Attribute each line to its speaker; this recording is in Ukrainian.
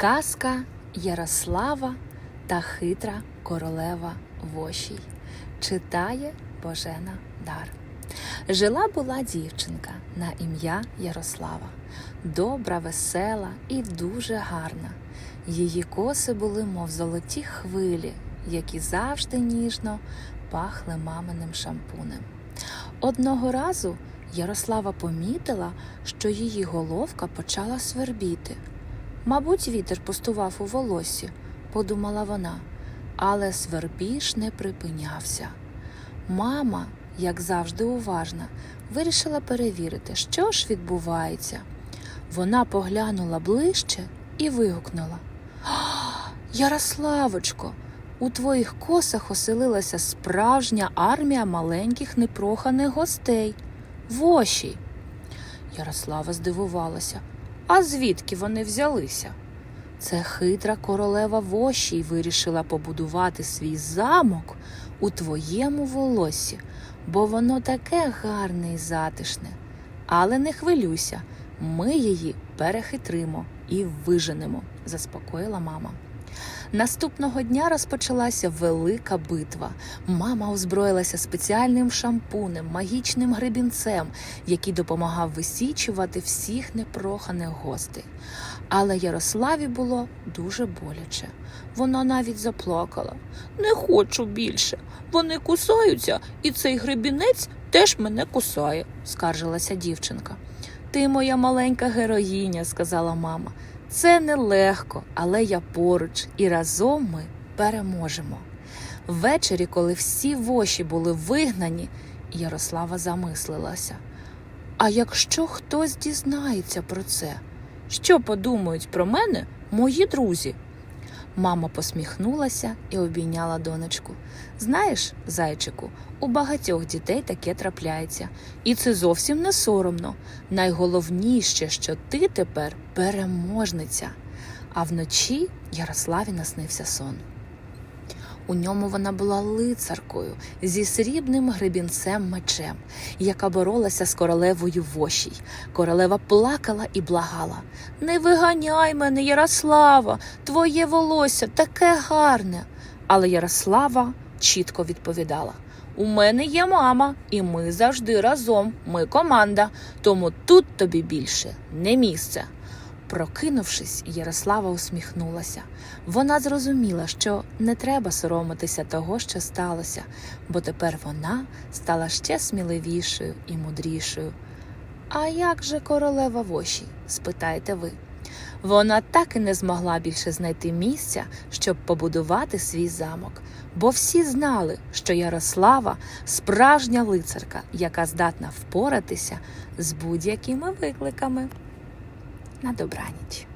Speaker 1: Казка Ярослава та хитра королева Вошій читає Божена Дар. Жила була дівчинка на ім'я Ярослава, добра, весела і дуже гарна. Її коси були, мов золоті хвилі, які завжди ніжно пахли маминим шампунем. Одного разу Ярослава помітила, що її головка почала свербіти. Мабуть, вітер пустував у волосі, подумала вона, але свербіж не припинявся. Мама, як завжди уважна, вирішила перевірити, що ж відбувається. Вона поглянула ближче і вигукнула: Ярославочко, у твоїх косах оселилася справжня армія маленьких непроханих гостей. Воші. Ярослава здивувалася. А звідки вони взялися? Це хитра королева Вошій вирішила побудувати свій замок у твоєму волосі, бо воно таке гарне і затишне. Але не хвилюйся, ми її перехитримо і виженемо, заспокоїла мама. Наступного дня розпочалася велика битва. Мама озброїлася спеціальним шампунем, магічним гребінцем, який допомагав висічувати всіх непроханих гостей. Але Ярославі було дуже боляче. Вона навіть заплакала. Не хочу більше. Вони кусаються, і цей гребінець теж мене кусає, скаржилася дівчинка. Ти моя маленька героїня, сказала мама. Це нелегко, але я поруч, і разом ми переможемо. Ввечері, коли всі воші були вигнані, Ярослава замислилася. А якщо хтось дізнається про це, що подумають про мене мої друзі? Мама посміхнулася і обійняла донечку. Знаєш, зайчику, у багатьох дітей таке трапляється, і це зовсім не соромно. Найголовніше, що ти тепер переможниця. А вночі Ярославі наснився сон. У ньому вона була лицаркою зі срібним гребінцем мечем, яка боролася з королевою вошій. Королева плакала і благала Не виганяй мене, Ярослава, твоє волосся таке гарне. Але Ярослава чітко відповідала У мене є мама, і ми завжди разом. Ми команда, тому тут тобі більше не місце. Прокинувшись, Ярослава усміхнулася. Вона зрозуміла, що не треба соромитися того, що сталося, бо тепер вона стала ще сміливішою і мудрішою. А як же королева воші? спитаєте ви. Вона так і не змогла більше знайти місця, щоб побудувати свій замок, бо всі знали, що Ярослава справжня лицарка, яка здатна впоратися з будь-якими викликами. На добраніч.